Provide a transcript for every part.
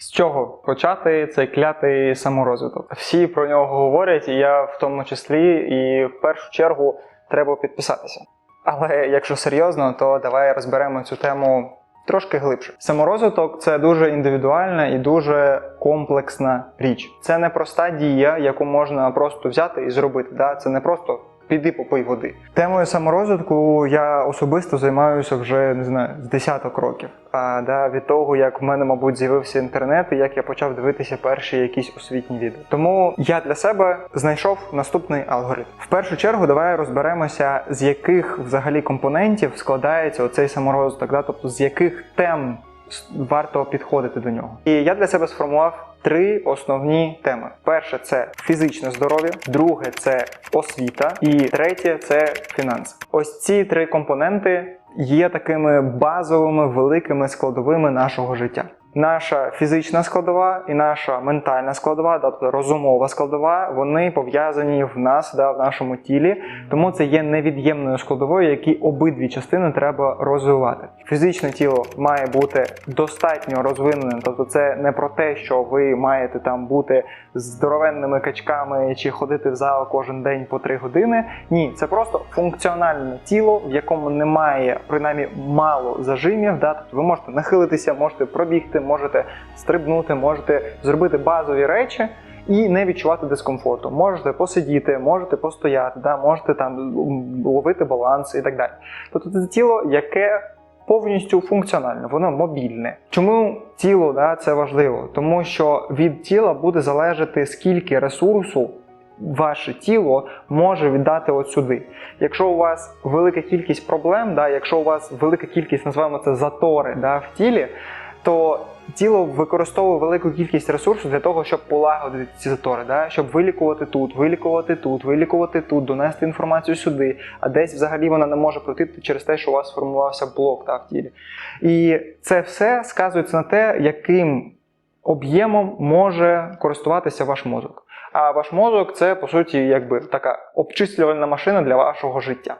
З чого почати цей клятий саморозвиток? Всі про нього говорять, і я в тому числі, і в першу чергу треба підписатися. Але якщо серйозно, то давай розберемо цю тему трошки глибше. Саморозвиток це дуже індивідуальна і дуже комплексна річ. Це не проста дія, яку можна просто взяти і зробити. Да? Це не просто піди попий води. Темою саморозвитку я особисто займаюся вже не знаю з десяток років. А да, від того, як в мене, мабуть, з'явився інтернет, і як я почав дивитися перші якісь освітні відео. Тому я для себе знайшов наступний алгоритм. В першу чергу, давай розберемося, з яких взагалі компонентів складається оцей саморозвиток, да? тобто з яких тем варто підходити до нього. І я для себе сформував три основні теми: перше це фізичне здоров'я, друге це освіта, і третє це фінанси. Ось ці три компоненти є такими базовими великими складовими нашого життя. Наша фізична складова і наша ментальна складова, тобто розумова складова, вони пов'язані в нас, да, в нашому тілі, тому це є невід'ємною складовою, які обидві частини треба розвивати. Фізичне тіло має бути достатньо розвиненим, тобто це не про те, що ви маєте там бути здоровенними качками чи ходити в зал кожен день по 3 години. Ні, це просто функціональне тіло, в якому немає принаймні мало зажимів. Да? Тобто ви можете нахилитися, можете пробігти, можете стрибнути, можете зробити базові речі. І не відчувати дискомфорту. Можете посидіти, можете постояти, да, можете там ловити баланс і так далі. Тобто це тіло, яке повністю функціональне, воно мобільне. Чому тіло да, це важливо? Тому що від тіла буде залежати, скільки ресурсу ваше тіло може віддати от сюди. Якщо у вас велика кількість проблем, да, якщо у вас велика кількість, називаємо це затори да, в тілі, то тіло використовує велику кількість ресурсу для того, щоб полагодити ці затори, да? щоб вилікувати тут, вилікувати тут, вилікувати тут, донести інформацію сюди, а десь взагалі вона не може пройти через те, що у вас сформувався блок да, в тілі. І це все сказується на те, яким об'ємом може користуватися ваш мозок. А ваш мозок це по суті якби така обчислювальна машина для вашого життя.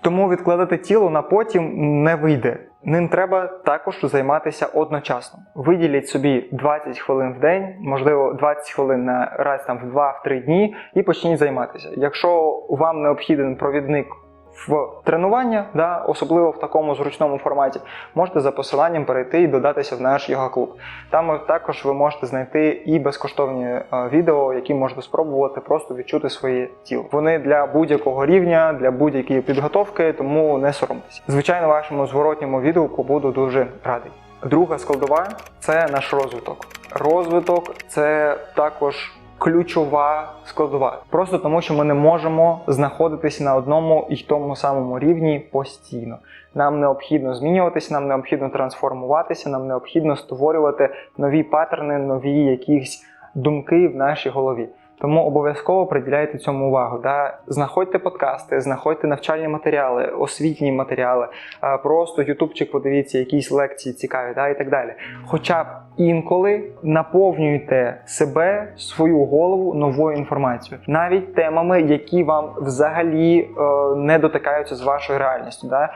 Тому відкладати тіло на потім не вийде. Ним треба також займатися одночасно. Виділіть собі 20 хвилин в день, можливо, 20 хвилин на раз там в 2-3 дні, і почніть займатися. Якщо вам необхіден провідник в тренування, да, особливо в такому зручному форматі, можете за посиланням перейти і додатися в наш йога клуб. Там також ви можете знайти і безкоштовні е, відео, які можете спробувати просто відчути своє тіло. Вони для будь-якого рівня, для будь-якої підготовки, тому не соромтеся. Звичайно, вашому зворотньому відгуку буду дуже радий. Друга складова це наш розвиток. Розвиток це також ключова складова. Просто тому, що ми не можемо знаходитися на одному і тому самому рівні постійно. Нам необхідно змінюватися, нам необхідно трансформуватися, нам необхідно створювати нові паттерни, нові якісь думки в нашій голові. Тому обов'язково приділяйте цьому увагу. Да? Знаходьте подкасти, знаходьте навчальні матеріали, освітні матеріали, просто ютубчик подивіться, якісь лекції цікаві, да? і так далі. Хоча б інколи наповнюйте себе, свою голову новою інформацією, навіть темами, які вам взагалі е, не дотикаються з вашою реальністю. Да?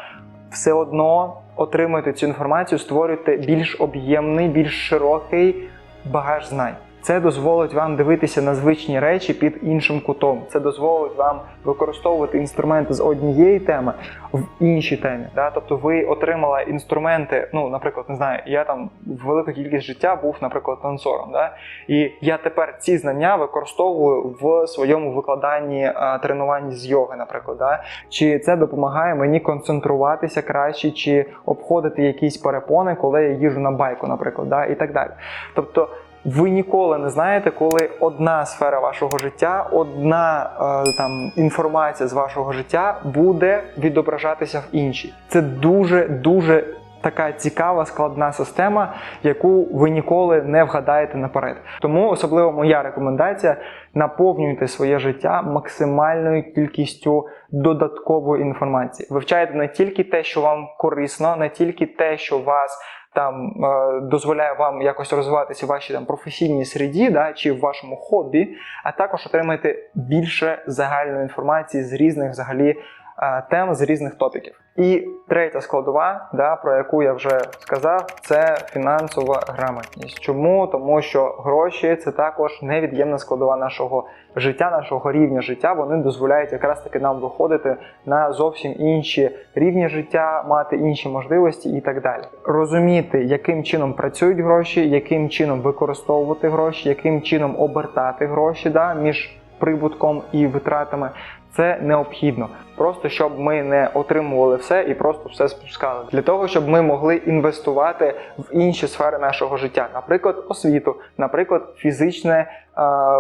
Все одно отримуйте цю інформацію, створюйте більш об'ємний, більш широкий багаж знань. Це дозволить вам дивитися на звичні речі під іншим кутом. Це дозволить вам використовувати інструменти з однієї теми в іншій темі. Да? Тобто ви отримали інструменти, ну, наприклад, не знаю, я там велику кількість життя був, наприклад, танцором. Да? І я тепер ці знання використовую в своєму викладанні а, тренувань з йоги, наприклад. Да? Чи це допомагає мені концентруватися краще, чи обходити якісь перепони, коли я їжу на байку, наприклад, да? і так далі. Тобто. Ви ніколи не знаєте, коли одна сфера вашого життя, одна е, там інформація з вашого життя буде відображатися в іншій. Це дуже дуже така цікава складна система, яку ви ніколи не вгадаєте наперед. Тому особливо моя рекомендація: наповнюйте своє життя максимальною кількістю додаткової інформації. Вивчайте не тільки те, що вам корисно, не тільки те, що вас там е, дозволяє вам якось розвиватися в вашій там професійній середі, да, чи в вашому хобі, а також отримати більше загальної інформації з різних взагалі е, тем, з різних топіків. І третя складова, да, про яку я вже сказав, це фінансова грамотність. Чому? Тому що гроші це також невід'ємна складова нашого життя, нашого рівня життя. Вони дозволяють якраз таки нам виходити на зовсім інші рівні життя, мати інші можливості і так далі. Розуміти, яким чином працюють гроші, яким чином використовувати гроші, яким чином обертати гроші да, між прибутком і витратами. Це необхідно, просто щоб ми не отримували все і просто все спускали. Для того, щоб ми могли інвестувати в інші сфери нашого життя, наприклад, освіту, наприклад, фізичне е,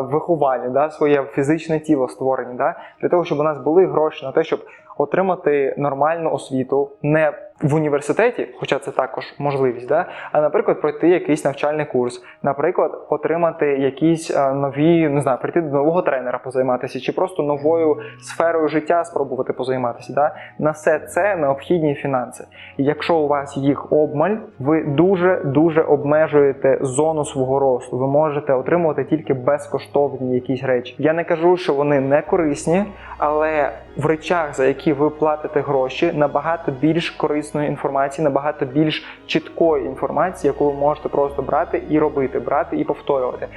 виховання, да, своє фізичне тіло створення, да, для того, щоб у нас були гроші на те, щоб отримати нормальну освіту, не в університеті, хоча це також можливість, да? а наприклад, пройти якийсь навчальний курс, наприклад, отримати якісь е, нові, не знаю, прийти до нового тренера позайматися, чи просто новою сферою життя спробувати позайматися. Да? На все це необхідні фінанси. І якщо у вас їх обмаль, ви дуже дуже обмежуєте зону свого росту. Ви можете отримувати тільки безкоштовні якісь речі. Я не кажу, що вони не корисні, але в речах, за які ви платите гроші, набагато більш корисної інформації, набагато більш чіткої інформації, яку ви можете просто брати і робити, брати і повторювати.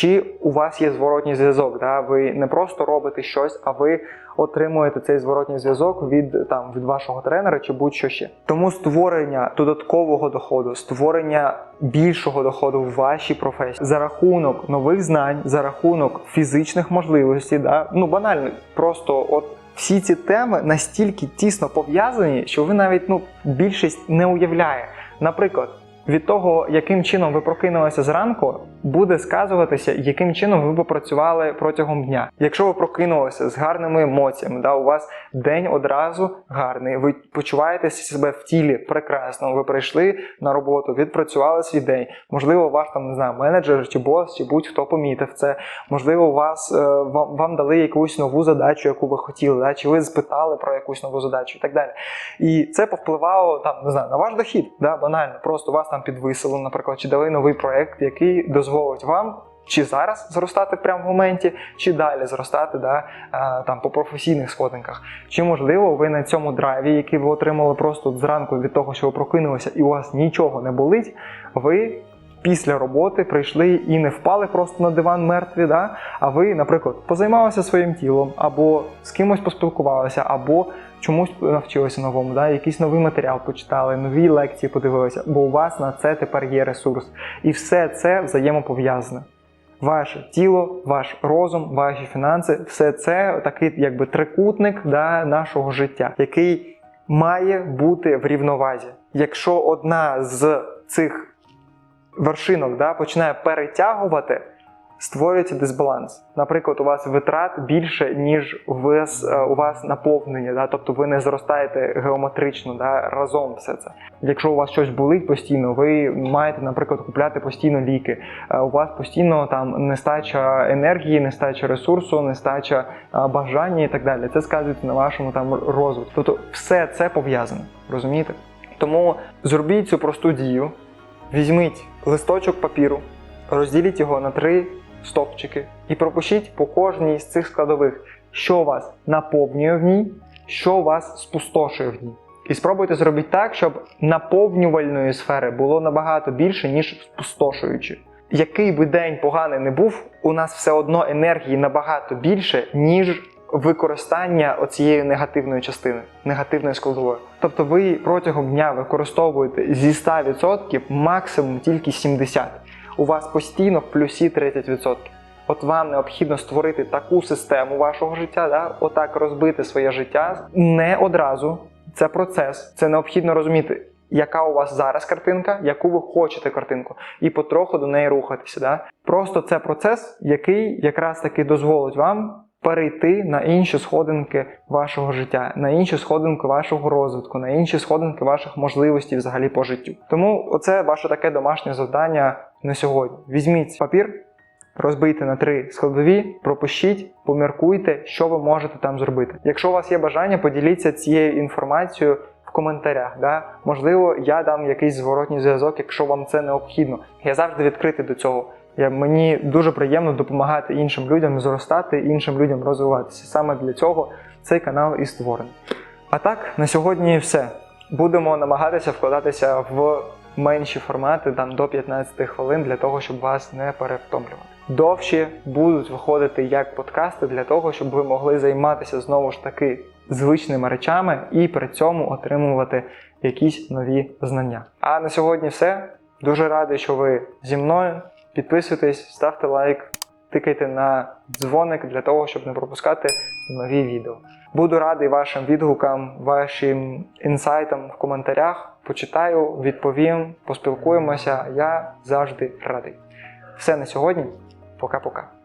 Чи у вас є зворотній зв'язок? Да? Ви не просто робите щось, а ви отримуєте цей зворотній зв'язок від там від вашого тренера чи будь-що ще. Тому створення додаткового доходу, створення більшого доходу в вашій професії за рахунок нових знань, за рахунок фізичних можливостей, да? ну банально, просто от. Всі ці теми настільки тісно пов'язані, що ви навіть ну більшість не уявляє. Наприклад, від того, яким чином ви прокинулися зранку, буде сказуватися, яким чином ви попрацювали протягом дня. Якщо ви прокинулися з гарними емоціями, да, у вас день одразу гарний, ви почуваєте себе в тілі прекрасно. Ви прийшли на роботу, відпрацювали свій день. Можливо, ваш там не знаю, менеджер чи бос, чи будь-хто помітив це. Можливо, вас е, вам, вам дали якусь нову задачу, яку ви хотіли, да, чи ви спитали про якусь нову задачу і так далі. І це повпливало там, не знаю, на ваш дохід, да, банально. Просто вас там підвисили, наприклад, чи дали новий проект, який дозволить вам. Чи зараз зростати прямо в моменті, чи далі зростати да, е, там по професійних сходинках. Чи можливо ви на цьому драйві, який ви отримали просто зранку від того, що ви прокинулися, і у вас нічого не болить, ви після роботи прийшли і не впали просто на диван мертві, да? а ви, наприклад, позаймалися своїм тілом, або з кимось поспілкувалися, або чомусь навчилися новому, да? якийсь новий матеріал почитали, нові лекції подивилися, бо у вас на це тепер є ресурс. І все це взаємопов'язане. Ваше тіло, ваш розум, ваші фінанси все це такий якби трикутник да, нашого життя, який має бути в рівновазі. Якщо одна з цих вершинок да, починає перетягувати, створюється дисбаланс. Наприклад, у вас витрат більше, ніж вас, е, у вас наповнення, да, тобто ви не зростаєте геометрично да, разом все це. Якщо у вас щось болить постійно, ви маєте, наприклад, купляти постійно ліки. Е, У вас постійно там нестача енергії, нестача ресурсу, нестача е, бажання і так далі. Це сказується на вашому там розвитку. Тобто все це пов'язане, розумієте? Тому зробіть цю просту дію, візьміть листочок папіру, розділіть його на три стовпчики і пропишіть по кожній з цих складових, що вас наповнює в ній, що вас спустошує в ній. І спробуйте зробити так, щоб наповнювальної сфери було набагато більше, ніж спустошуючи. Який би день поганий не був, у нас все одно енергії набагато більше, ніж використання оцієї негативної частини, негативної складової. Тобто ви протягом дня використовуєте зі 100% максимум тільки 70%. У вас постійно в плюсі 30%. От вам необхідно створити таку систему вашого життя, да? отак розбити своє життя не одразу. Це процес. Це необхідно розуміти, яка у вас зараз картинка, яку ви хочете картинку, і потроху до неї рухатися. Да? Просто це процес, який якраз таки дозволить вам перейти на інші сходинки вашого життя, на інші сходинки вашого розвитку, на інші сходинки ваших можливостей взагалі по життю. Тому оце ваше таке домашнє завдання на сьогодні. Візьміть папір. Розбийте на три складові, пропишіть, поміркуйте, що ви можете там зробити. Якщо у вас є бажання, поділіться цією інформацією в коментарях. Да? Можливо, я дам якийсь зворотній зв'язок, якщо вам це необхідно. Я завжди відкритий до цього. Я, мені дуже приємно допомагати іншим людям зростати, іншим людям розвиватися. Саме для цього цей канал і створений. А так, на сьогодні все. Будемо намагатися вкладатися в менші формати, там до 15 хвилин, для того, щоб вас не перевтомлювати. Довші будуть виходити як подкасти для того, щоб ви могли займатися знову ж таки звичними речами і при цьому отримувати якісь нові знання. А на сьогодні все. Дуже радий, що ви зі мною. Підписуйтесь, ставте лайк, тикайте на дзвоник для того, щоб не пропускати нові відео. Буду радий вашим відгукам, вашим інсайтам в коментарях. Почитаю, відповім, поспілкуємося. Я завжди радий. Все на сьогодні. Пока-пока.